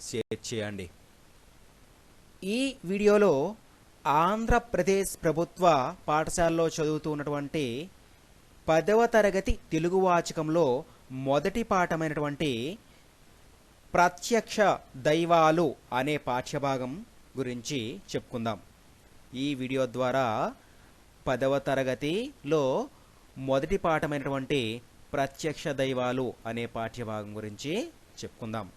Share చేయండి. ఈ వీడియోలో ఆంధ్రప్రదేశ్ ప్రభుత్వ పాఠశాలలో చదువుతున్నటువంటి పదవ తరగతి తెలుగు వాచకంలో మొదటి పాఠమైనటువంటి ప్రత్యక్ష దైవాలు అనే పాఠ్యభాగం గురించి చెప్పుకుందాం. ఈ వీడియో ద్వారా పదవ తరగతిలో మొదటి పాఠమైనటువంటి ప్రత్యక్ష దైవాలు అనే పాఠ్యభాగం గురించి చెప్పుకుందాం.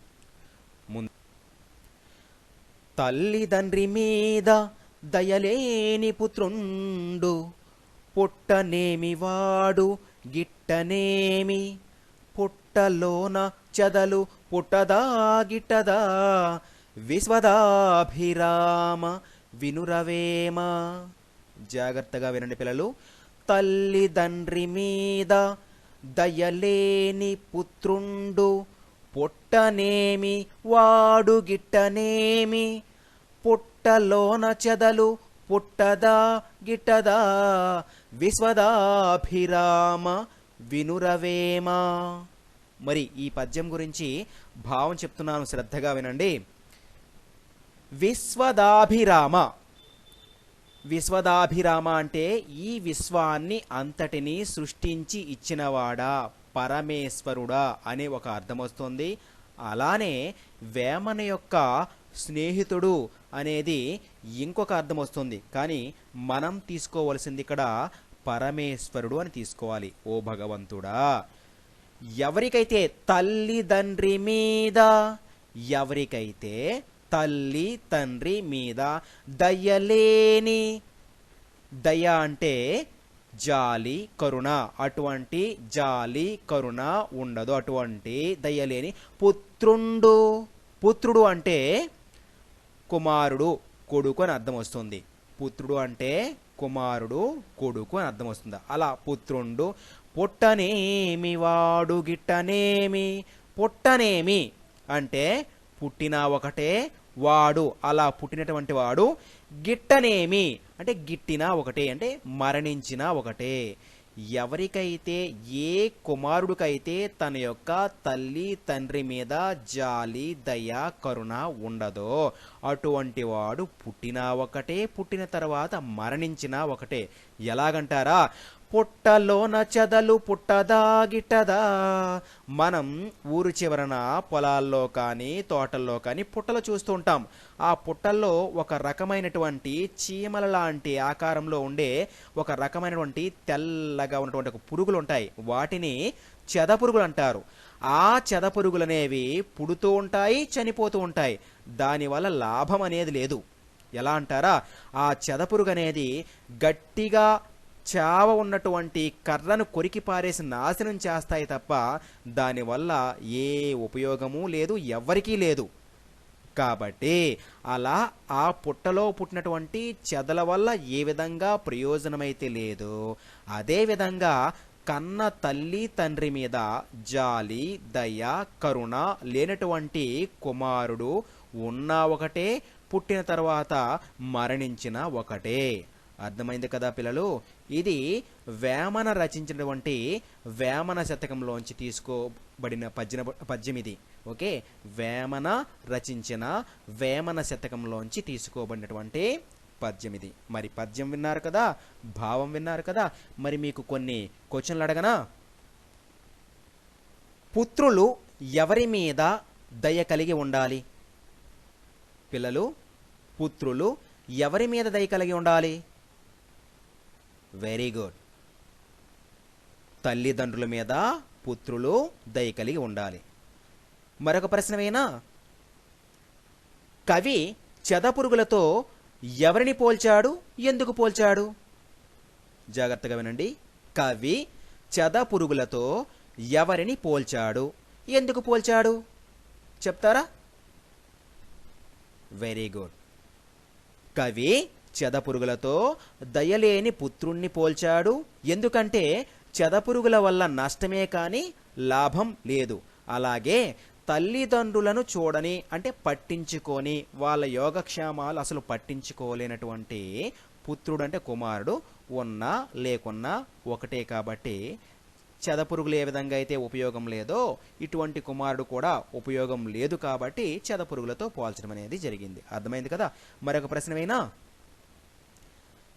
తల్లిదండ్రి మీద దయలేని పుత్రుండు పుట్టనేమి వాడు గిట్టనేమి? పుట్టలోన చదలు పుట్టదా గిట్టదా? విశ్వదాభిరామ వినురవేమ. జాగ్రత్తగా వినండి పిల్లలు. తల్లిదండ్రి మీద దయలేని పుత్రుండు పుట్టనేమి వాడు గిట్టనేమి పుట్టలోన చెదలు పుట్టదా గిట్టదా? విశ్వదాభిరామ వినురవేమ? మరి ఈ పద్యం గురించి భావం చెప్తున్నాను శ్రద్ధగా వినండి. విశ్వదాభిరామ. విశ్వదాభిరామ అంటే ఈ విశ్వాన్ని అంతటినీ సృష్టించి ఇచ్చినవాడా? పరమేశ్వరుడా అనే ఒక అర్థం వస్తుంది. అలానే వేమన యొక్క స్నేహితుడు అనేది ఇంకొక అర్థం వస్తుంది. కానీ మనం తీసుకోవలసింది ఇక్కడ పరమేశ్వరుడు అని తీసుకోవాలి. ఓ భగవంతుడా! ఎవరికైతే తల్లిదండ్రి మీద ఎవరికైతే తల్లి తండ్రి మీద దయలేని దయ అంటే జాలి కరుణ. అటువంటి జాలి కరుణ ఉండదు. అటువంటి దయలేని పుత్రుండు. పుత్రుడు అంటే కుమారుడు కొడుకు అని అర్థం వస్తుంది. పుత్రుడు అంటే కుమారుడు కొడుకు అని అర్థం వస్తుంది. అలా పుత్రుండు పుట్టనేమి వాడు గిట్టనేమి? పుట్టనేమి అంటే పుట్టిన ఒకటే వాడు అలా పుట్టినటువంటి వాడు గిట్టనేమి? అంటే గిట్టినా ఒకటే అంటే మరణించినా ఒకటే. ఎవరికైతే ఏ కుమారుడికైతే తన యొక్క తల్లి తండ్రి మీద జాలి దయ కరుణ ఉండదో అటువంటి వాడు పుట్టినా ఒకటే పుట్టిన తర్వాత మరణించినా ఒకటే. ఎలాగంటారా? పుట్టలోన చెదలు పుట్టదా గిట్టదా మనం ఊరు చివరన పొలాల్లో కానీ తోటల్లో కానీ పుట్టలు చూస్తూ ఉంటాం. ఆ పుట్టల్లో ఒక రకమైనటువంటి చీమల లాంటి ఆకారంలో ఉండే ఒక రకమైనటువంటి తెల్లగా ఉన్నటువంటి ఒక పురుగులు ఉంటాయి. వాటిని చెద పురుగులు అంటారు. ఆ చెద పురుగులు అనేవి పుడుతూ ఉంటాయి చనిపోతూ ఉంటాయి. దానివల్ల లాభం అనేది లేదు. ఎలా అంటారా? ఆ చెదపురుగు అనేది గట్టిగా చావ ఉన్నటువంటి కర్రను కొరికి పారేసి నాశనం చేస్తాయి తప్ప దానివల్ల ఏ ఉపయోగము లేదు ఎవ్వరికీ లేదు. కాబట్టి అలా ఆ పుట్టలో పుట్టినటువంటి చెదల వల్ల ఏ విధంగా ప్రయోజనమైతే లేదు అదే విధంగా కన్న తల్లి తండ్రి మీద జాలి దయ కరుణ లేనటువంటి కుమారుడు ఉన్నా ఒకటే పుట్టిన తర్వాత మరణించిన ఒకటే. అర్థమైంది కదా పిల్లలు? ఇది వేమన రచించినటువంటి వేమన శతకంలోంచి తీసుకోబడిన పద్యన పద్యం ఇది ఓకే? వేమన రచించిన వేమన శతకంలోంచి తీసుకోబడినటువంటి పద్యం ఇది మరి పద్యం విన్నారు కదా? భావం విన్నారు కదా? మరి మీకు కొన్ని క్వశ్చన్లు అడగనా? పుత్రులు ఎవరి మీద దయ కలిగి ఉండాలి? పిల్లలు పుత్రులు ఎవరి మీద దయ కలిగి ఉండాలి? వెరీ గుడ్ తల్లిదండ్రుల మీద పుత్రులు దయ కలిగి ఉండాలి. మరొక ప్రశ్నమేనా కవి చెదపురుగులతో ఎవరిని పోల్చాడు? ఎందుకు పోల్చాడు? జాగ్రత్తగా వినండి. కవి చెదపురుగులతో ఎవరిని పోల్చాడు? ఎందుకు పోల్చాడు? చెప్తారా? వెరీ గుడ్ కవి చెదపురుగులతో దయలేని పుత్రుణ్ణి పోల్చాడు. ఎందుకంటే చెదపురుగుల వల్ల నష్టమే కానీ లాభం లేదు. అలాగే తల్లిదండ్రులను చూడని అంటే పట్టించుకొని వాళ్ళ యోగక్షేమాలు అసలు పట్టించుకోలేనటువంటి పుత్రుడు అంటే కుమారుడు ఉన్నా లేకున్నా ఒకటే కాబట్టి చెదపురుగులు ఏ విధంగా అయితే ఉపయోగం లేదో ఇటువంటి కుమారుడు కూడా ఉపయోగం లేదు కాబట్టి చెదపురుగులతో పోల్చడం అనేది జరిగింది. అర్థమైంది కదా? మరొక ప్రశ్నమైనా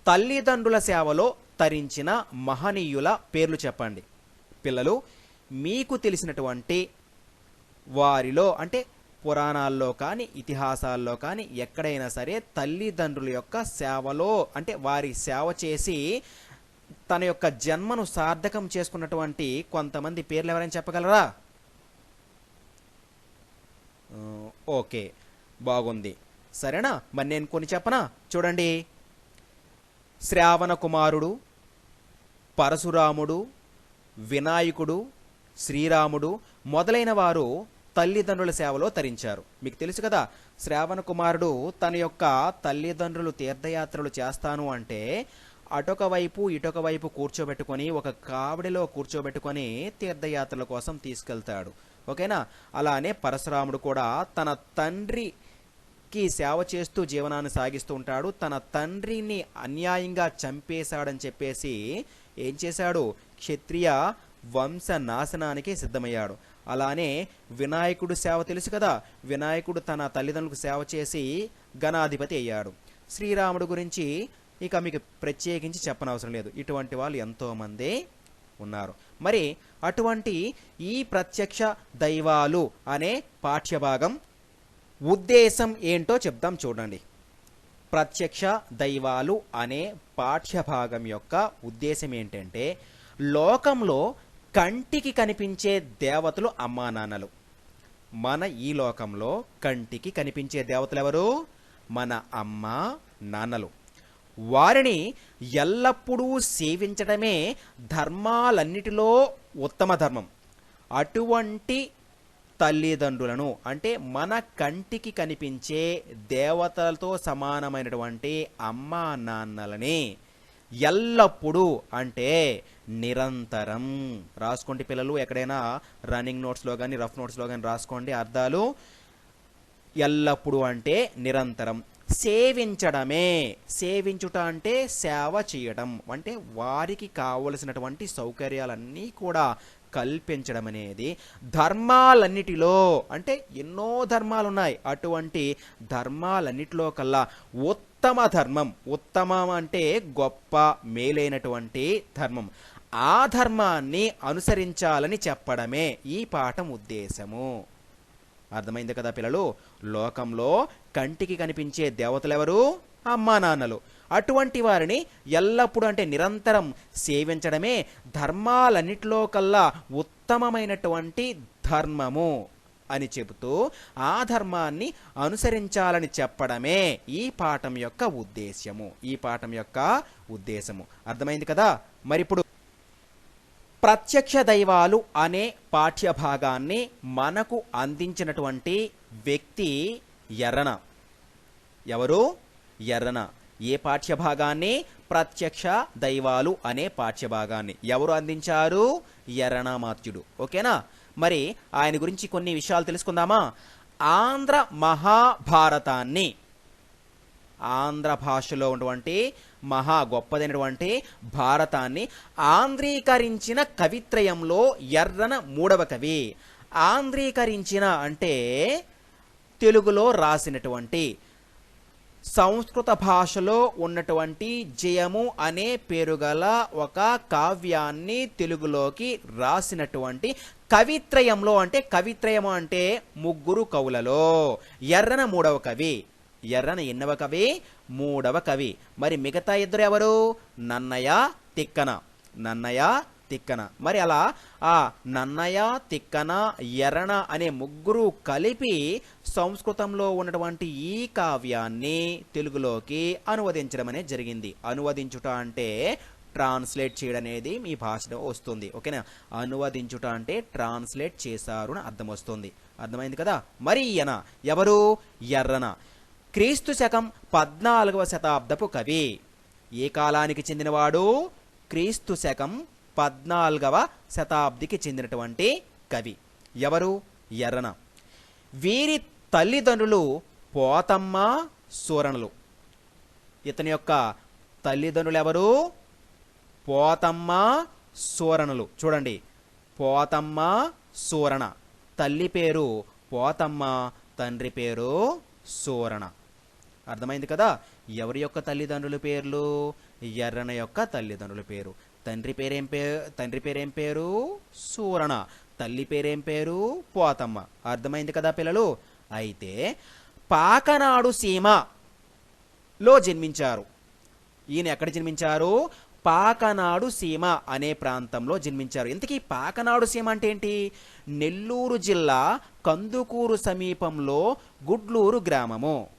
తల్లిదండ్రుల సేవలో తరించిన మహనీయుల పేర్లు చెప్పండి. పిల్లలు మీకు తెలిసినటువంటి వారిలో అంటే పురాణాల్లో కానీ ఇతిహాసాల్లో కానీ ఎక్కడైనా సరే తల్లిదండ్రుల యొక్క సేవలో అంటే వారి సేవ చేసి తన యొక్క జన్మను సార్థకం చేసుకున్నటువంటి కొంతమంది పేర్లు ఎవరైనా చెప్పగలరా? ఓకే బాగుంది. సరేనా? మరి నేను కొన్ని చెప్పనా? చూడండి. శ్రావణ కుమారుడు పరశురాముడు వినాయకుడు శ్రీరాముడు మొదలైన వారు తల్లిదండ్రుల సేవలో తరించారు. మీకు తెలుసు కదా శ్రావణ కుమారుడు తన యొక్క తల్లిదండ్రులు తీర్థయాత్రలు చేస్తాను అంటే అటొక వైపు ఇటొక వైపు కూర్చోబెట్టుకొని ఒక కావిడిలో కూర్చోబెట్టుకొని తీర్థయాత్రల కోసం తీసుకెళ్తాడు. ఓకేనా? అలానే పరశురాముడు కూడా తన తండ్రి కి సేవ చేస్తూ జీవనాన్ని సాగిస్తూ ఉంటాడు. తన తండ్రిని అన్యాయంగా చంపేశాడని చెప్పేసి ఏం చేశాడు? క్షత్రియ వంశ నాశనానికి సిద్ధమయ్యాడు. అలానే వినాయకుడు సేవ తెలుసు కదా? వినాయకుడు తన తల్లిదండ్రులకు సేవ చేసి గణాధిపతి అయ్యాడు. శ్రీరాముడు గురించి ఇక మీకు ప్రత్యేకించి చెప్పనవసరం లేదు. ఇటువంటి వాళ్ళు ఎంతోమంది ఉన్నారు. మరి అటువంటి ఈ ప్రత్యక్ష దైవాలు అనే పాఠ్యభాగం ఉద్దేశం ఏంటో చెప్దాం చూడండి. ప్రత్యక్ష దైవాలు అనే పాఠ్యభాగం యొక్క ఉద్దేశం ఏంటంటే లోకంలో కంటికి కనిపించే దేవతలు అమ్మా నాన్నలు. మన ఈ లోకంలో కంటికి కనిపించే దేవతలు ఎవరు? మన అమ్మ నాన్నలు. వారిని ఎల్లప్పుడూ సేవించడమే ధర్మాలన్నిటిలో ఉత్తమ ధర్మం. అటువంటి తల్లిదండ్రులను అంటే మన కంటికి కనిపించే దేవతలతో సమానమైనటువంటి అమ్మా నాన్నలని ఎల్లప్పుడూ అంటే నిరంతరం రాసుకోండి పిల్లలు. ఎక్కడైనా రన్నింగ్ నోట్స్లో కానీ రఫ్ నోట్స్లో కానీ రాసుకోండి అర్థాలు. ఎల్లప్పుడూ అంటే నిరంతరం. సేవించడమే సేవించుట అంటే సేవ చేయడం అంటే వారికి కావలసినటువంటి సౌకర్యాలన్నీ కూడా కల్పించడం అనేది ధర్మాలన్నిటిలో అంటే ఎన్నో ధర్మాలు ఉన్నాయి అటువంటి ధర్మాలన్నిటిలో కల్లా ఉత్తమ ధర్మం ఉత్తమం అంటే గొప్ప మేలైనటువంటి ధర్మం. ఆ ధర్మాన్ని అనుసరించాలని చెప్పడమే ఈ పాఠం ఉద్దేశము. అర్థమైంది కదా పిల్లలు? లోకంలో కంటికి కనిపించే దేవతలు ఎవరు అమ్మా నాన్నలు. అటువంటి వారిని ఎల్లప్పుడూ అంటే నిరంతరం సేవించడమే ధర్మాలన్నిటిలో కల్లా ఉత్తమమైనటువంటి ధర్మము అని చెబుతూ ఆ ధర్మాన్ని అనుసరించాలని చెప్పడమే ఈ పాఠం యొక్క ఉద్దేశ్యము. ఈ పాఠం యొక్క ఉద్దేశము. అర్థమైంది కదా? మరి ఇప్పుడు ప్రత్యక్ష దైవాలు అనే పాఠ్యభాగాన్ని మనకు అందించినటువంటి వ్యక్తి ఎర్రన. ఎవరు? ఎర్రన. ఏ పాఠ్యభాగాన్ని? ప్రత్యక్ష దైవాలు అనే పాఠ్యభాగాన్ని. ఎవరు అందించారు? ఎర్రనామాత్యుడు. ఓకేనా? మరి ఆయన గురించి కొన్ని విషయాలు తెలుసుకుందామా? ఆంధ్ర మహాభారతాన్ని. ఆంధ్ర భాషలో ఉన్నటువంటి మహా గొప్పదైనటువంటి భారతాన్ని ఆంధ్రీకరించిన కవిత్రయంలో ఎర్రన మూడవ కవి. ఆంధ్రీకరించిన అంటే తెలుగులో రాసినటువంటి సంస్కృత భాషలో ఉన్నటువంటి జయము అనే పేరుగల ఒక కావ్యాన్ని తెలుగులోకి రాసినటువంటి కవిత్రయంలో అంటే కవిత్రయము అంటే ముగ్గురు కవులలో. ఎర్రన మూడవ కవి ఎర్రన ఎన్నవ కవి మూడవ కవి. మరి మిగతా ఇద్దరు ఎవరు? నన్నయ తిక్కన. నన్నయ తిక్కన. మరి అలా ఆ నన్నయ తిక్కన ఎర్రన అనే ముగ్గురు కలిపి సంస్కృతంలో ఉన్నటువంటి ఈ కావ్యాన్ని తెలుగులోకి అనువదించడం అనేది జరిగింది. అనువదించుట అంటే ట్రాన్స్లేట్ చేయడం అనేది మీ భాషలో వస్తుంది. ఓకేనా? అనువదించుట అంటే ట్రాన్స్లేట్ చేశారు అని అర్థం వస్తుంది. అర్థమైంది కదా? మరి ఈయన ఎవరు? ఎర్రన. క్రీస్తు శకం పద్నాలుగవ శతాబ్దపు కవి. ఏ కాలానికి చెందినవాడు? క్రీస్తు శకం పద్నాలుగవ శతాబ్దికి చెందినటువంటి కవి. ఎవరు? ఎర్రన. వీరి తల్లిదండ్రులు పోతమ్మ సూరణులు ఇతని యొక్క తల్లిదండ్రులు ఎవరు? పోతమ్మ సూరణులు చూడండి. పోతమ్మ సూరణ తల్లి పేరు పోతమ్మ తండ్రి పేరు సూరణ అర్థమైంది కదా? ఎవరి యొక్క తల్లిదండ్రుల పేర్లు? ఎర్రన యొక్క తల్లిదండ్రుల పేరు. తండ్రి పేరేం పేరు? తండ్రి పేరేం పేరు? సూరణ. తల్లి పేరేం పేరు? పోతమ్మ. అర్థమైంది కదా పిల్లలు? అయితే పాకనాడు సీమలో జన్మించారు. ఈయన ఎక్కడ జన్మించారు? పాకనాడు సీమ అనే ప్రాంతంలో జన్మించారు. ఇంతకీ పాకనాడు సీమ అంటే ఏంటి? నెల్లూరు జిల్లా కందుకూరు సమీపంలో గుడ్లూరు గ్రామము.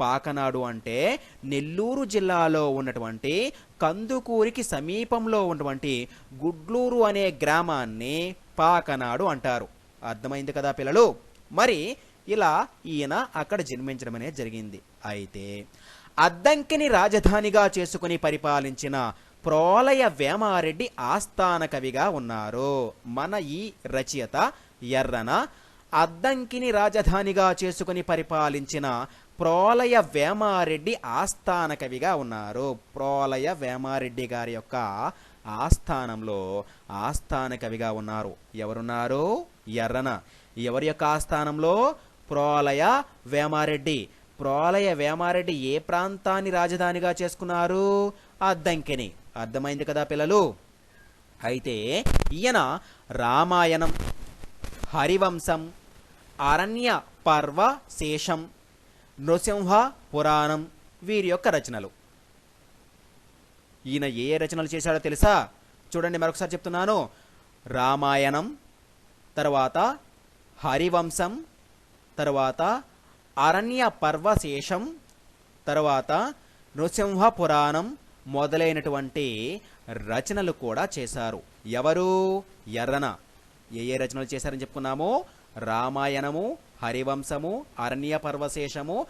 పాకనాడు అంటే నెల్లూరు జిల్లాలో ఉన్నటువంటి కందుకూరికి సమీపంలో ఉన్నటువంటి గుడ్లూరు అనే గ్రామాన్ని పాకనాడు అంటారు. అర్థమైంది కదా పిల్లలు? మరి ఇలా ఈయన అక్కడ జన్మించడం అనేది జరిగింది. అయితే అద్దంకిని రాజధానిగా చేసుకుని పరిపాలించిన ప్రోలయ వేమారెడ్డి ఆస్థాన కవిగా ఉన్నారు. మన ఈ రచయిత ఎర్రన అద్దంకిని రాజధానిగా చేసుకుని పరిపాలించిన ప్రోలయ వేమారెడ్డి ఆస్థాన కవిగా ఉన్నారు. ప్రోలయ వేమారెడ్డి గారి యొక్క ఆస్థానంలో ఆస్థాన కవిగా ఉన్నారు. ఎవరున్నారు? ఎర్రన. ఎవరి యొక్క ఆస్థానంలో? ప్రోలయ వేమారెడ్డి. ప్రోలయ వేమారెడ్డి ఏ ప్రాంతాన్ని రాజధానిగా చేసుకున్నారు? అద్దంకిని. అర్థమైంది కదా పిల్లలు? అయితే ఈయన రామాయణం హరివంశం అరణ్య పర్వ శేషం నృసింహ పురాణం వీరి యొక్క రచనలు. ఈయన ఏ రచనలు చేశాడో తెలుసా? చూడండి మరొకసారి చెప్తున్నాను. రామాయణం తర్వాత హరివంశం తర్వాత అరణ్య పర్వశేషం తర్వాత నృసింహ పురాణం మొదలైనటువంటి రచనలు కూడా చేశారు. ఎవరు? ఎర్రన. ఏ ఏ రచనలు చేశారని చెప్పుకున్నామో? రామాయణము హరివంశము అరణ్య పర్వశేషము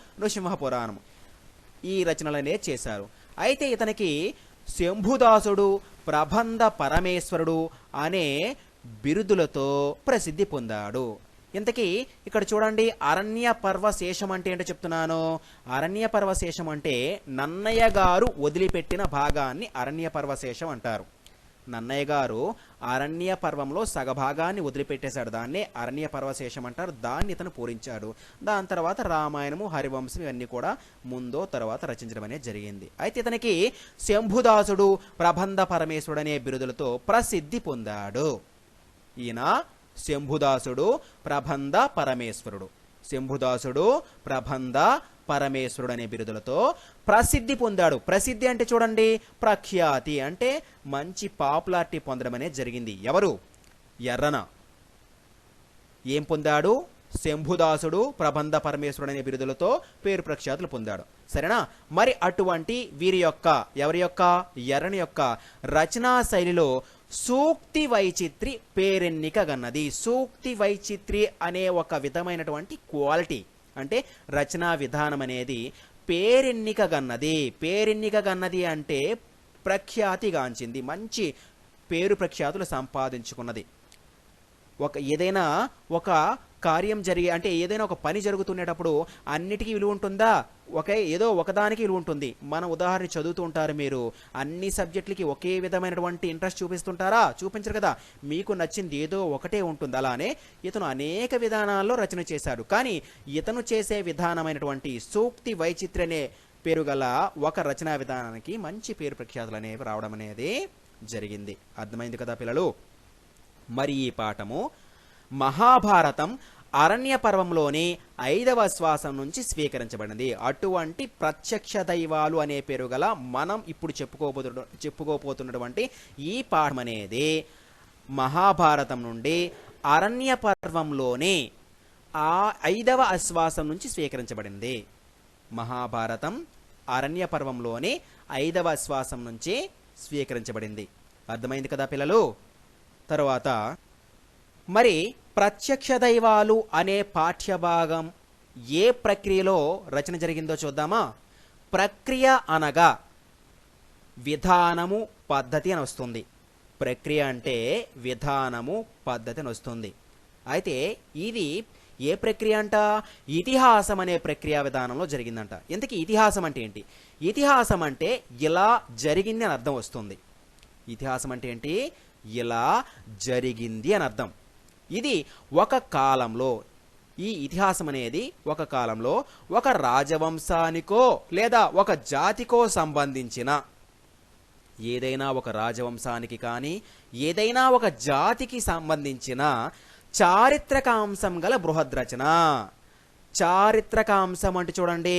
ఈ రచనలనే చేశారు. అయితే ఇతనికి శంభుదాసుడు ప్రబంధ పరమేశ్వరుడు అనే బిరుదులతో ప్రసిద్ధి పొందాడు. ఇంతకీ ఇక్కడ చూడండి అరణ్య పర్వశేషం అంటే ఏంటో చెప్తున్నాను. అరణ్య పర్వశేషం అంటే నన్నయ్య గారు వదిలిపెట్టిన భాగాన్ని అరణ్య పర్వశేషం అంటారు. నన్నయ్య గారు అరణ్య పర్వంలో సగభాగాన్ని వదిలిపెట్టేశాడు. దాన్నే అరణ్య పర్వశేషం అంటారు. దాన్ని ఇతను పూరించాడు. దాని తర్వాత రామాయణము హరివంశం ఇవన్నీ కూడా ముందో తర్వాత రచించడం అనేది జరిగింది. అయితే ఇతనికి శంభుదాసుడు ప్రబంధ పరమేశ్వరుడు అనే బిరుదులతో ప్రసిద్ధి పొందాడు. ఈయన శంభుదాసుడు ప్రబంధ పరమేశ్వరుడు. శంభుదాసుడు ప్రబంధ పరమేశ్వరుడు అనే బిరుదులతో ప్రసిద్ధి పొందాడు. ప్రసిద్ధి అంటే చూడండి ప్రఖ్యాతి అంటే మంచి పాపులారిటీ పొందడం అనేది జరిగింది. ఎవరు? ఎర్రన. ఏం పొందాడు? శంభుదాసుడు ప్రబంధ పరమేశ్వరుడు అనే బిరుదులతో పేరు ప్రఖ్యాతులు పొందాడు. సరేనా? మరి అటువంటి వీరి యొక్క ఎవరి యొక్క? ఎర్రని యొక్క రచనా శైలిలో సూక్తి వైచిత్రి పేరెన్నిక గన్నది. సూక్తి వైచిత్రి అనే ఒక విధమైనటువంటి క్వాలిటీ అంటే రచనా విధానం అనేది పేరెన్నిక గన్నది. పేరెన్నిక గన్నది అంటే ప్రఖ్యాతిగాంచింది మంచి పేరు ప్రఖ్యాతులు సంపాదించుకున్నది. ఒక ఏదైనా ఒక కార్యం జరిగే అంటే ఏదైనా ఒక పని జరుగుతున్నప్పుడు అన్నిటికీ విలువ ఉంటుందా? ఒకే ఏదో ఒకదానికి విలువ ఉంటుంది. మన ఉదాహరణ చదువుతూ ఉంటారు మీరు. అన్ని సబ్జెక్టులకి ఒకే విధమైనటువంటి ఇంట్రెస్ట్ చూపిస్తుంటారా? చూపించరు కదా. మీకు నచ్చింది ఏదో ఒకటే ఉంటుంది. అలానే ఇతను అనేక విధానాల్లో రచన చేశాడు. కానీ ఇతను చేసే విధానమైనటువంటి సూక్తి వైచిత్రనే పేరు గల ఒక రచనా విధానానికి మంచి పేరు ప్రఖ్యాతులు అనేవి రావడం అనేది జరిగింది. అర్థమైంది కదా పిల్లలు? మరి ఈ పాఠము మహాభారతం అరణ్య పర్వంలోనే ఐదవ శ్వాసం నుంచి స్వీకరించబడింది. అటువంటి ప్రత్యక్ష దైవాలు అనే పేరు గల మనం ఇప్పుడు చెప్పుకోబోతు చెప్పుకోబోతున్నటువంటి ఈ పాఠం అనేది మహాభారతం నుండి అరణ్య పర్వంలోనే ఆ ఐదవ అశ్వాసం నుంచి స్వీకరించబడింది. మహాభారతం అరణ్య పర్వంలోనే ఐదవ శ్వాసం నుంచి స్వీకరించబడింది. అర్థమైంది కదా పిల్లలు? తరువాత మరి ప్రత్యక్ష దైవాలు అనే పాఠ్యభాగం ఏ ప్రక్రియలో రచన జరిగిందో చూద్దామా? ప్రక్రియ అనగా విధానము పద్ధతి అని వస్తుంది. ప్రక్రియ అంటే విధానము పద్ధతి అని వస్తుంది. అయితే ఇది ఏ ప్రక్రియ అంట? ఇతిహాసం అనే ప్రక్రియ విధానంలో జరిగిందంట. ఇంతకీ ఇతిహాసం అంటే ఏంటి? ఇతిహాసం అంటే ఇలా జరిగింది అని అర్థం వస్తుంది. ఇతిహాసం అంటే ఏంటి? ఇలా జరిగింది అని అర్థం. ఇది ఒక కాలంలో ఈ ఇతిహాసం అనేది ఒక కాలంలో ఒక రాజవంశానికో లేదా ఒక జాతికో సంబంధించిన ఏదైనా ఒక రాజవంశానికి కానీ ఏదైనా ఒక జాతికి సంబంధించిన చారిత్రక అంశం గల బృహద్రచన చారిత్రక అంశం అంటే చూడండి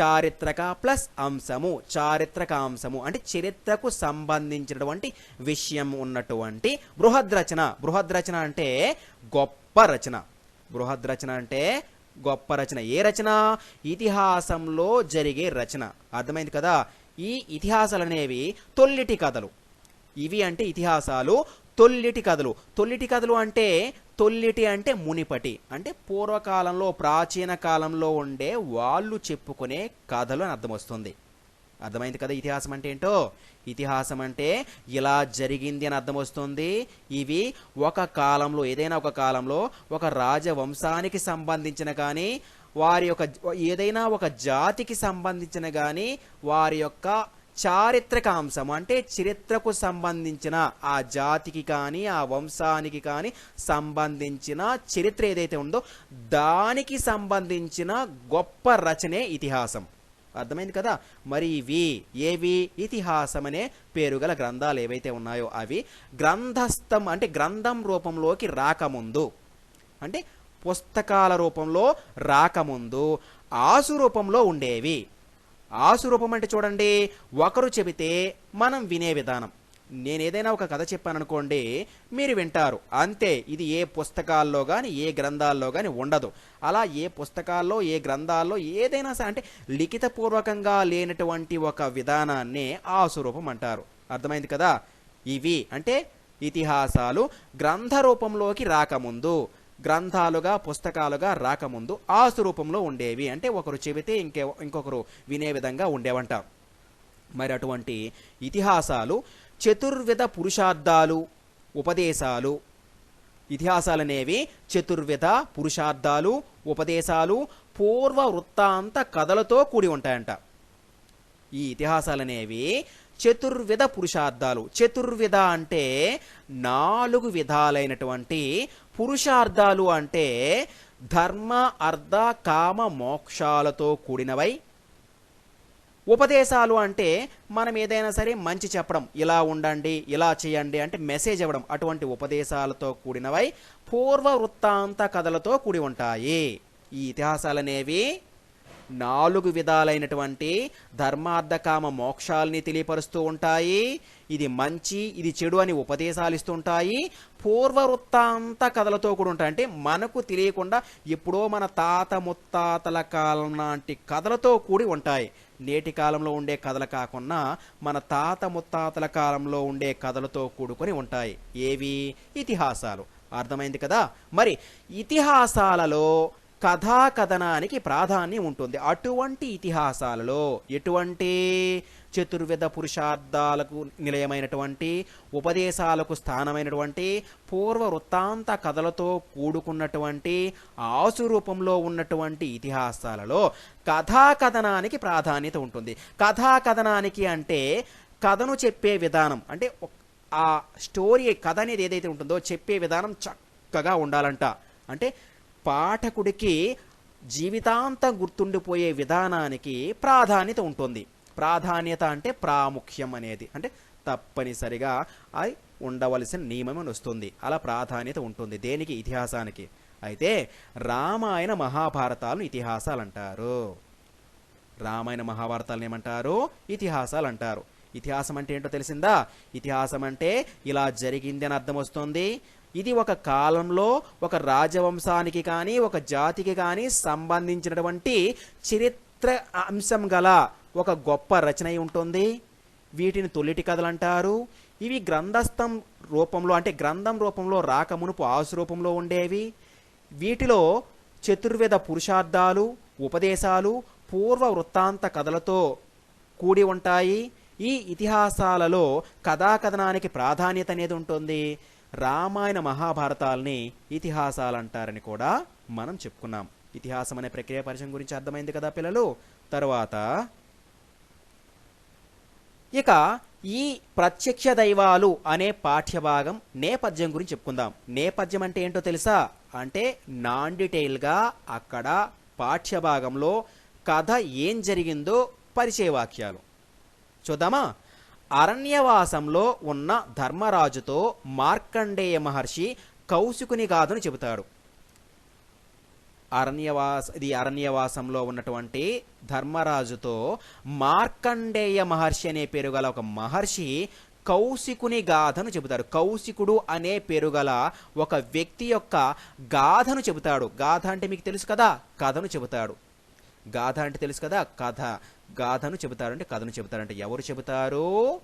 చారిత్రక ప్లస్ అంశము చారిత్రక అంశము అంటే చరిత్రకు సంబంధించినటువంటి విషయం ఉన్నటువంటి బృహద్రచన బృహద్రచన అంటే గొప్ప రచన. బృహద్రచన అంటే గొప్ప రచన. ఏ రచన? ఇతిహాసంలో జరిగే రచన. అర్థమైంది కదా? ఈ ఇతిహాసాలు అనేవి తొల్లిటి కథలు. ఇవి అంటే ఇతిహాసాలు తొల్లిటి కథలు. తొల్లిటి కథలు అంటే తొల్లిటి అంటే మునిపటి. అంటే పూర్వకాలంలో ప్రాచీన కాలంలో ఉండే వాళ్ళు చెప్పుకునే కథలు అని అర్థం వస్తుంది. అర్థమైంది కదా ఇతిహాసం అంటే ఏంటో? ఇతిహాసం అంటే ఇలా జరిగింది అని అర్థం వస్తుంది. ఇవి ఒక కాలంలో ఏదైనా ఒక కాలంలో ఒక రాజవంశానికి సంబంధించిన కానీ వారి యొక్క ఏదైనా ఒక జాతికి సంబంధించిన కానీ వారి యొక్క చారిత్రక అంశం అంటే చరిత్రకు సంబంధించిన ఆ జాతికి కానీ ఆ వంశానికి కానీ సంబంధించిన చరిత్ర ఏదైతే ఉందో దానికి సంబంధించిన గొప్ప రచనే ఇతిహాసం. అర్థమైంది కదా? మరి ఇవి ఏవి? ఇతిహాసం అనే పేరు గల గ్రంథాలు ఏవైతే ఉన్నాయో అవి గ్రంథస్థం అంటే గ్రంథం రూపంలోకి రాకముందు. అంటే పుస్తకాల రూపంలో రాకముందు ఆసు రూపంలో ఉండేవి. ఆశురూపం అంటే చూడండి ఒకరు చెబితే మనం వినే విధానం. నేను ఏదైనా ఒక కథ చెప్పాను అనుకోండి మీరు వింటారు. అంతే ఇది ఏ పుస్తకాల్లో కానీ ఏ గ్రంథాల్లో కానీ ఉండదు. అలా ఏ పుస్తకాల్లో ఏ గ్రంథాల్లో ఏదైనా సరే అంటే లిఖితపూర్వకంగా లేనటువంటి ఒక విధానాన్నే ఆసురూపం అంటారు. అర్థమైంది కదా? ఇవి అంటే ఇతిహాసాలు గ్రంథ రూపంలోకి రాకముందు గ్రంథాలుగా పుస్తకాలుగా రాకముందు ఆసు రూపంలో ఉండేవి. అంటే ఒకరు చెబితే ఇంకే ఇంకొకరు వినే విధంగా ఉండేవంట. మరి అటువంటి ఇతిహాసాలు చతుర్విధ పురుషార్థాలు ఉపదేశాలు ఇతిహాసాలనేవి చతుర్విధ పురుషార్థాలు ఉపదేశాలు పూర్వ వృత్తాంత కథలతో కూడి ఉంటాయంట. ఈ ఇతిహాసాలనేవి చతుర్విధ పురుషార్థాలు. చతుర్విధ అంటే నాలుగు విధాలైనటువంటి పురుషార్థాలు అంటే ధర్మ అర్ధ కామ మోక్షాలతో కూడినవై. ఉపదేశాలు అంటే మనం ఏదైనా సరే మంచి చెప్పడం ఇలా ఉండండి ఇలా చేయండి అంటే మెసేజ్ ఇవ్వడం అటువంటి ఉపదేశాలతో కూడినవై పూర్వ వృత్తాంత కథలతో కూడి ఉంటాయి. ఈ ఇతిహాసాలనేవి నాలుగు విధాలైనటువంటి ధర్మార్థకామ మోక్షాల్ని తెలియపరుస్తూ ఉంటాయి. ఇది మంచి ఇది చెడు అని ఉపదేశాలు ఇస్తుంటాయి పూర్వవృత్తాంత కథలతో కూడా ఉంటాయి. అంటే మనకు తెలియకుండా ఎప్పుడో మన తాత ముత్తాతల కాలం లాంటి కథలతో కూడి ఉంటాయి. నేటి కాలంలో ఉండే కథలు కాకుండా మన తాత ముత్తాతల కాలంలో ఉండే కథలతో కూడుకొని ఉంటాయి. ఏవి? ఇతిహాసాలు. అర్థమైంది కదా? మరి ఇతిహాసాలలో కథాకథనానికి ప్రాధాన్యం ఉంటుంది. అటువంటి ఇతిహాసాలలో ఎటువంటి చతుర్విధ పురుషార్థాలకు నిలయమైనటువంటి ఉపదేశాలకు స్థానమైనటువంటి పూర్వ వృత్తాంత కథలతో కూడుకున్నటువంటి ఆసు రూపంలో ఉన్నటువంటి ఇతిహాసాలలో కథాకథనానికి ప్రాధాన్యత ఉంటుంది. కథాకథనానికి అంటే కథను చెప్పే విధానం. అంటే ఆ స్టోరీ కథ అనేది ఏదైతే ఉంటుందో చెప్పే విధానం చక్కగా ఉండాలంట. అంటే పాఠకుడికి జీవితాంతం గుర్తుండిపోయే విధానానికి ప్రాధాన్యత ఉంటుంది. ప్రాధాన్యత అంటే ప్రాముఖ్యం అనేది. అంటే తప్పనిసరిగా అది ఉండవలసిన నియమం అని వస్తుంది. అలా ప్రాధాన్యత ఉంటుంది దేనికి? ఇతిహాసానికి. అయితే రామాయణ మహాభారతాలను ఇతిహాసాలు అంటారు రామాయణ మహాభారతాలను ఏమంటారు? ఇతిహాసాలు అంటారు ఇతిహాసం అంటే ఏంటో తెలిసిందా? ఇతిహాసం అంటే ఇలా జరిగింది అని అర్థం వస్తుంది. ఇది ఒక కాలంలో ఒక రాజవంశానికి కానీ ఒక జాతికి కానీ సంబంధించినటువంటి చరిత్ర అంశం గల ఒక గొప్ప రచన ఉంటుంది. వీటిని తొలిటి కథలు అంటారు ఇవి గ్రంథస్థం రూపంలో అంటే గ్రంథం రూపంలో రాకమునుపు ఆసు రూపంలో ఉండేవి. వీటిలో చతుర్వేద పురుషార్థాలు ఉపదేశాలు పూర్వ వృత్తాంత కథలతో కూడి ఉంటాయి. ఈ ఇతిహాసాలలో కథాకథనానికి ప్రాధాన్యత అనేది ఉంటుంది. రామాయణ మహాభారతాల్ని ఇతిహాసాలు అంటారని కూడా మనం చెప్పుకున్నాం. ఇతిహాసం అనే ప్రక్రియ పరిచయం గురించి అర్థమైంది కదా పిల్లలు? తర్వాత ఇక ఈ ప్రత్యక్ష దైవాలు అనే పాఠ్యభాగం నేపథ్యం గురించి చెప్పుకుందాం. నేపథ్యం అంటే ఏంటో తెలుసా? అంటే నాన్ డీటెయిల్గా అక్కడ పాఠ్యభాగంలో కథ ఏం జరిగిందో పరిచయ వాక్యాలు చూద్దామా? అరణ్యవాసంలో ఉన్న ధర్మరాజుతో మార్కండేయ మహర్షి కౌశికుని గాథను చెబుతాడు. అరణ్యవాస ఇది అరణ్యవాసంలో ఉన్నటువంటి ధర్మరాజుతో మార్కండేయ మహర్షి అనే పేరు గల ఒక మహర్షి కౌశికుని గాథను చెబుతాడు. కౌశికుడు అనే పేరు గల ఒక వ్యక్తి యొక్క గాథను చెబుతాడు. గాథ అంటే మీకు తెలుసు కదా? కథను చెబుతాడు. గాథ అంటే తెలుసు కదా కథ. గాథను చెబుతారంటే కథను చెబుతారంటే ఎవరు చెబుతారు?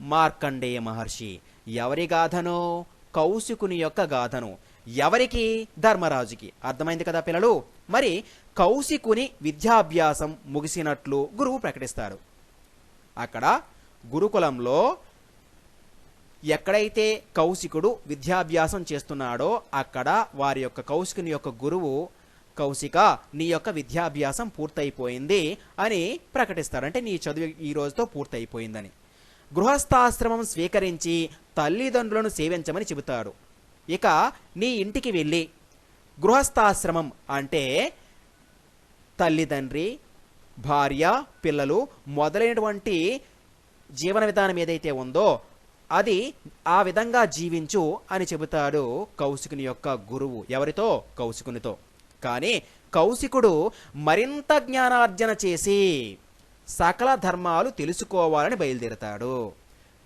మార్కండేయ మహర్షి. ఎవరి గాథను? కౌశికుని యొక్క గాథను. ఎవరికి? ధర్మరాజుకి. అర్థమైంది కదా పిల్లలు? మరి కౌశికుని విద్యాభ్యాసం ముగిసినట్లు గురువు ప్రకటిస్తారు. అక్కడ గురుకులంలో ఎక్కడైతే కౌశికుడు విద్యాభ్యాసం చేస్తున్నాడో అక్కడ వారి యొక్క కౌశికుని యొక్క గురువు కౌశిక నీ యొక్క విద్యాభ్యాసం పూర్తయిపోయింది అని ప్రకటిస్తాడు అంటే నీ చదువు ఈ రోజుతో పూర్తయిపోయిందని. గృహస్థాశ్రమం స్వీకరించి తల్లిదండ్రులను సేవించమని చెబుతాడు. ఇక నీ ఇంటికి వెళ్ళి గృహస్థాశ్రమం అంటే తల్లిదండ్రి భార్య పిల్లలు మొదలైనటువంటి జీవన విధానం ఏదైతే ఉందో అది ఆ విధంగా జీవించు అని చెబుతాడు కౌశికుని యొక్క గురువు. ఎవరితో? కౌశికునితో. కానీ కౌశికుడు మరింత జ్ఞానార్జన చేసి సకల ధర్మాలు తెలుసుకోవాలని బయలుదేరతాడు.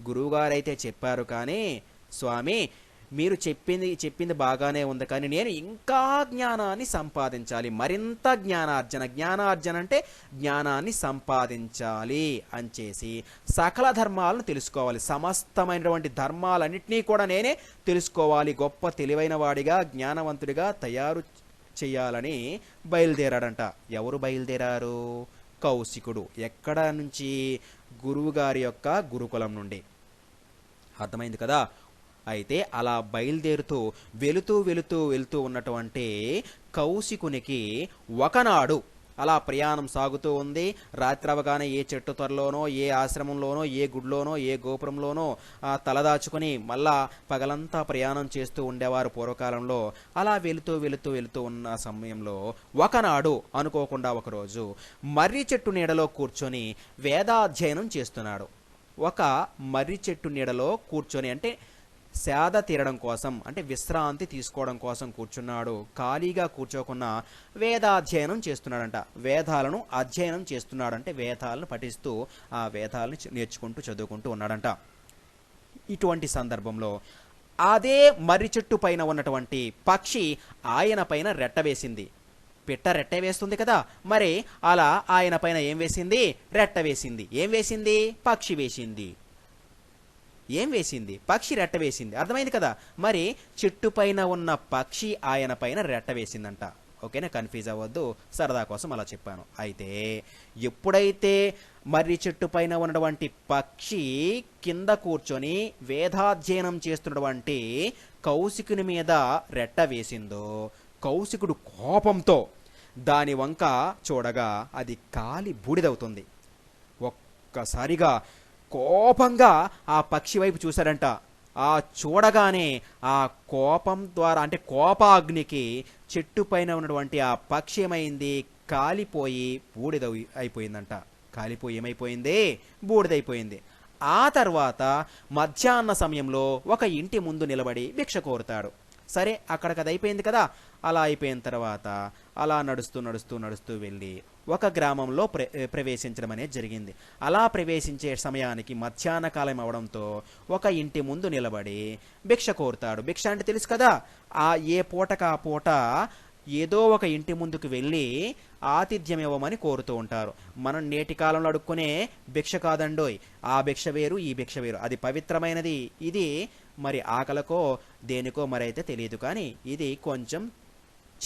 గురువుగారైతే చెప్పారు కానీ స్వామి మీరు చెప్పింది చెప్పింది బాగానే ఉంది కానీ నేను ఇంకా జ్ఞానాన్ని సంపాదించాలి. మరింత జ్ఞానార్జన జ్ఞానార్జన అంటే జ్ఞానాన్ని సంపాదించాలి అని చేసి సకల ధర్మాలను తెలుసుకోవాలి. సమస్తమైనటువంటి ధర్మాలన్నింటినీ కూడా నేనే తెలుసుకోవాలి. గొప్ప తెలివైన వాడిగా జ్ఞానవంతుడిగా తయారు చేయాలని బయలుదేరాడంట. ఎవరు బయలుదేరారు? కౌశికుడు. ఎక్కడ నుంచి? గురువుగారి యొక్క గురుకులం నుండి. అర్థమైంది కదా? అయితే అలా బయలుదేరుతూ వెళుతూ వెళుతూ వెళుతూ ఉన్నటువంటి కౌశికునికి ఒకనాడు అలా ప్రయాణం సాగుతూ ఉంది. రాత్రి అవగానే ఏ చెట్టు త్వరలోనో ఏ ఆశ్రమంలోనో ఏ గుడిలోనో ఏ గోపురంలోనో తలదాచుకుని మళ్ళా పగలంతా ప్రయాణం చేస్తూ ఉండేవారు పూర్వకాలంలో. అలా వెళుతూ వెళుతూ వెళుతూ ఉన్న సమయంలో ఒకనాడు అనుకోకుండా ఒకరోజు మర్రి చెట్టు నీడలో కూర్చొని వేదాధ్యయనం చేస్తున్నాడు. ఒక మర్రి చెట్టు నీడలో కూర్చొని అంటే సేద తీరడం కోసం అంటే విశ్రాంతి తీసుకోవడం కోసం కూర్చున్నాడు. ఖాళీగా కూర్చోకున్నా వేదాధ్యయనం చేస్తున్నాడంట. వేదాలను అధ్యయనం చేస్తున్నాడంటే వేదాలను పఠిస్తూ ఆ వేదాలను నేర్చుకుంటూ చదువుకుంటూ ఉన్నాడంట. ఇటువంటి సందర్భంలో అదే మర్రి చెట్టు పైన ఉన్నటువంటి పక్షి ఆయన పైన రెట్ట వేసింది. పిట్ట రెట్ట వేస్తుంది కదా. మరి అలా ఆయన పైన ఏం వేసింది? రెట్ట వేసింది. ఏం వేసింది? పక్షి వేసింది. ఏం వేసింది? పక్షి రెట్ట వేసింది. అర్థమైంది కదా? మరి చెట్టు పైన ఉన్న పక్షి ఆయన పైన రెట్ట వేసిందంట. ఓకేనా? కన్ఫ్యూజ్ అవ్వద్దు. సరదా కోసం అలా చెప్పాను. అయితే ఎప్పుడైతే మర్రి చెట్టు పైన ఉన్నటువంటి పక్షి కింద కూర్చొని వేదాధ్యయనం చేస్తున్నటువంటి కౌశికుని మీద రెట్ట వేసిందో కౌశికుడు కోపంతో దాని వంక చూడగా అది కాలి బూడిదవుతుంది. ఒక్కసారిగా కోపంగా ఆ పక్షి వైపు చూశాడంట. ఆ చూడగానే ఆ కోపం ద్వారా అంటే కోపాగ్నికి చెట్టు పైన ఉన్నటువంటి ఆ పక్షి ఏమైంది? కాలిపోయి బూడిద అయిపోయిందంట. కాలిపోయి ఏమైపోయింది? బూడిదైపోయింది. ఆ తర్వాత మధ్యాహ్న సమయంలో ఒక ఇంటి ముందు నిలబడి భిక్ష కోరుతాడు. సరే అక్కడికి అది అయిపోయింది కదా. అలా అయిపోయిన తర్వాత అలా నడుస్తూ నడుస్తూ నడుస్తూ వెళ్ళి ఒక గ్రామంలో ప్ర ప్రవేశించడం అనేది జరిగింది. అలా ప్రవేశించే సమయానికి మధ్యాహ్న కాలం అవడంతో ఒక ఇంటి ముందు నిలబడి భిక్ష కోరుతాడు. భిక్ష అంటే తెలుసు కదా? ఆ ఏ పూటకు ఆ పూట ఏదో ఒక ఇంటి ముందుకు వెళ్ళి ఆతిథ్యం ఇవ్వమని కోరుతూ ఉంటారు. మనం నేటి కాలంలో అడుక్కునే భిక్ష కాదండోయ్. ఆ భిక్ష వేరు ఈ భిక్ష వేరు. అది పవిత్రమైనది. ఇది మరి ఆకలకో దేనికో మరైతే తెలియదు కానీ ఇది కొంచెం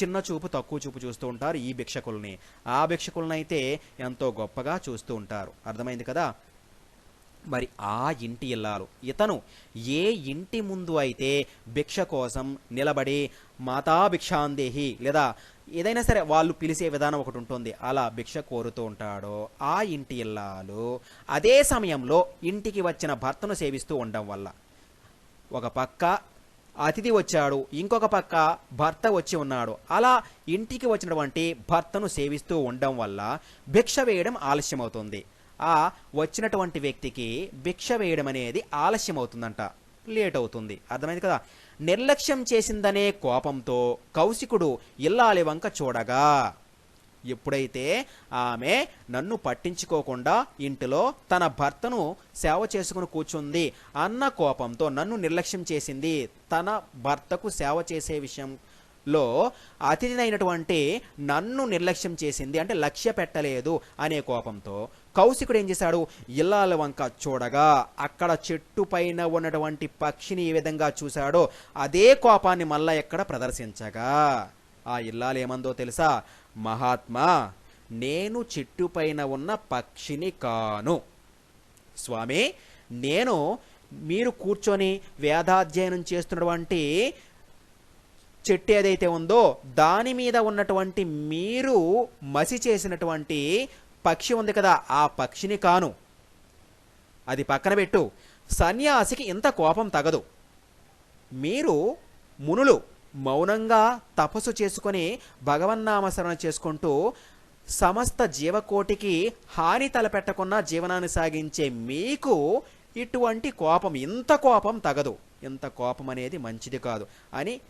చిన్న చూపు తక్కువ చూపు చూస్తూ ఉంటారు ఈ భిక్షకుల్ని. ఆ భిక్షకులనైతే ఎంతో గొప్పగా చూస్తూ ఉంటారు. అర్థమైంది కదా? మరి ఆ ఇంటి ఇల్లాలు. ఇతను ఏ ఇంటి ముందు అయితే భిక్ష కోసం నిలబడి మాతా భిక్షాందేహి లేదా ఏదైనా సరే వాళ్ళు పిలిచే విధానం ఒకటి ఉంటుంది. అలా భిక్ష కోరుతూ ఉంటాడో ఆ ఇంటి ఇల్లాలు అదే సమయంలో ఇంటికి వచ్చిన భర్తను సేవిస్తూ ఉండడం వల్ల. ఒక పక్క అతిథి వచ్చాడు ఇంకొక పక్క భర్త వచ్చి ఉన్నాడు. అలా ఇంటికి వచ్చినటువంటి భర్తను సేవిస్తూ ఉండడం వల్ల భిక్ష వేయడం ఆలస్యమవుతుంది. ఆ వచ్చినటువంటి వ్యక్తికి భిక్ష వేయడం అనేది ఆలస్యం అవుతుందంట లేట్ అవుతుంది అర్థమైంది కదా? నిర్లక్ష్యం చేసిందనే కోపంతో కౌశికుడు ఇల్లాలి వంక చూడగా ఎప్పుడైతే ఆమె నన్ను పట్టించుకోకుండా ఇంటిలో తన భర్తను సేవ చేసుకుని కూర్చుంది అన్న కోపంతో నన్ను నిర్లక్ష్యం చేసింది. తన భర్తకు సేవ చేసే విషయంలో అతిథినైనటువంటి నన్ను నిర్లక్ష్యం చేసింది అంటే లక్ష్య పెట్టలేదు అనే కోపంతో కౌశికుడు ఏం చేశాడు? ఇల్లాల వంక చూడగా అక్కడ చెట్టు పైన ఉన్నటువంటి పక్షిని ఏ విధంగా చూశాడో అదే కోపాన్ని మళ్ళా ఎక్కడ ప్రదర్శించగా. ఆ ఇల్లాలు ఏమందో తెలుసా? మహాత్మా నేను చెట్టు పైన ఉన్న పక్షిని కాను. స్వామి నేను మీరు కూర్చొని వేదాధ్యయనం చేస్తున్నటువంటి చెట్టు ఏదైతే ఉందో దాని మీద ఉన్నటువంటి మీరు మసి చేసినటువంటి పక్షి ఉంది కదా ఆ పక్షిని కాను. అది పక్కన పెట్టు. సన్యాసికి ఇంత కోపం తగదు. మీరు మునులు. మౌనంగా తపస్సు చేసుకొని భగవన్నామస్మరణ చేసుకుంటూ సమస్త జీవకోటికి హాని తలపెట్టకుండా జీవనాన్ని సాగించే మీకు ఇటువంటి కోపం ఇంత కోపం తగదు. ఇంత కోపం అనేది మంచిది కాదు అని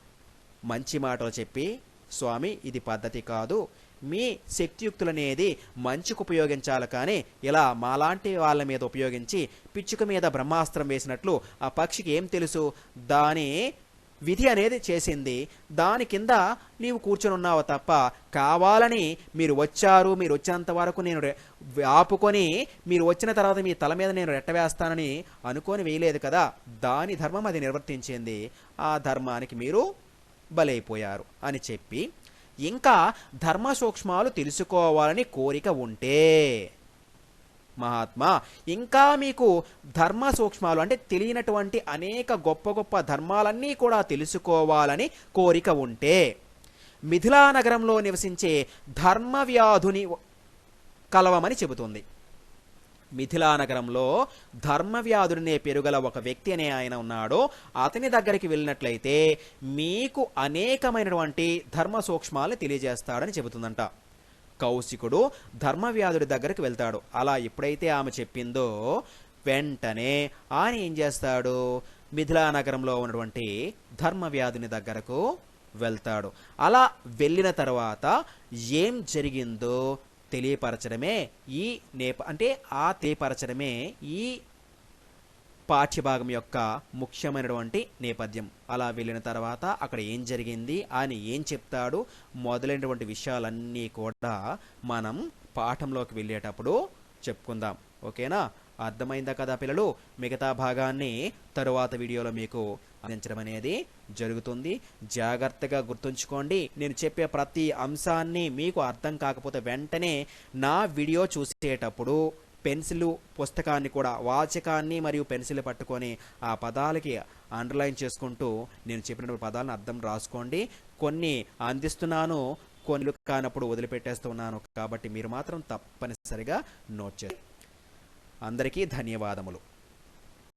మంచి మాటలు చెప్పి స్వామి ఇది పద్ధతి కాదు. మీ శక్తియుక్తులనేది మంచికి ఉపయోగించాలి కానీ ఇలా మాలాంటి వాళ్ళ మీద ఉపయోగించి పిచ్చుక మీద బ్రహ్మాస్త్రం వేసినట్లు ఆ పక్షికి ఏం తెలుసు? దాని విధి అనేది చేసింది. దాని కింద నీవు కూర్చొని ఉన్నావు తప్ప కావాలని మీరు వచ్చారు మీరు వచ్చినంత వరకు నేను ఆపుకొని మీరు వచ్చిన తర్వాత మీ తల మీద నేను రెట్టవేస్తానని అనుకొని వేయలేదు కదా. దాని ధర్మం అది నిర్వర్తించింది. ఆ ధర్మానికి మీరు బలైపోయారు అని చెప్పి ఇంకా ధర్మ సూక్ష్మాలు తెలుసుకోవాలని కోరిక ఉంటే మహాత్మా. ఇంకా మీకు ధర్మ సూక్ష్మాలు అంటే తెలియనటువంటి అనేక గొప్ప గొప్ప ధర్మాలన్నీ కూడా తెలుసుకోవాలని కోరిక ఉంటే మిథిలా నగరంలో నివసించే ధర్మవ్యాధుని కలవమని చెబుతుంది. మిథిలా నగరంలో ధర్మవ్యాధుడినే పెరుగల ఒక వ్యక్తి అనే ఆయన ఉన్నాడో. అతని దగ్గరికి వెళ్ళినట్లయితే మీకు అనేకమైనటువంటి ధర్మ సూక్ష్మాలను తెలియజేస్తాడని చెబుతుందంట. కౌశికుడు ధర్మవ్యాధుడి దగ్గరికి వెళ్తాడు. అలా ఎప్పుడైతే ఆమె చెప్పిందో వెంటనే ఆయన ఏం చేస్తాడు? మిథిలా నగరంలో ఉన్నటువంటి ధర్మవ్యాధుని దగ్గరకు వెళ్తాడు. అలా వెళ్ళిన తర్వాత ఏం జరిగిందో తెలియపరచడమే ఈ నేప అంటే ఆ తెలియపరచడమే ఈ పాఠ్యభాగం యొక్క ముఖ్యమైనటువంటి నేపథ్యం. అలా వెళ్ళిన తర్వాత అక్కడ ఏం జరిగింది అని ఏం చెప్తాడు మొదలైనటువంటి విషయాలన్నీ కూడా మనం పాఠంలోకి వెళ్ళేటప్పుడు చెప్పుకుందాం. ఓకేనా? అర్థమైందా కదా పిల్లలు? మిగతా భాగాన్ని తరువాత వీడియోలో మీకు అందించడం అనేది జరుగుతుంది. జాగ్రత్తగా గుర్తుంచుకోండి. నేను చెప్పే ప్రతి అంశాన్ని మీకు అర్థం కాకపోతే వెంటనే నా వీడియో చూసేటప్పుడు పెన్సిల్ పుస్తకాన్ని కూడా వాచకాన్ని మరియు పెన్సిల్ పట్టుకొని ఆ పదాలకి అండర్లైన్ చేసుకుంటూ నేను చెప్పినటువంటి పదాలను అర్థం రాసుకోండి. కొన్ని అందిస్తున్నాను కొన్ని కానప్పుడు వదిలిపెట్టేస్తున్నాను. కాబట్టి మీరు మాత్రం తప్పనిసరిగా నోట్ చేయండి. అందరికీ ధన్యవాదములు.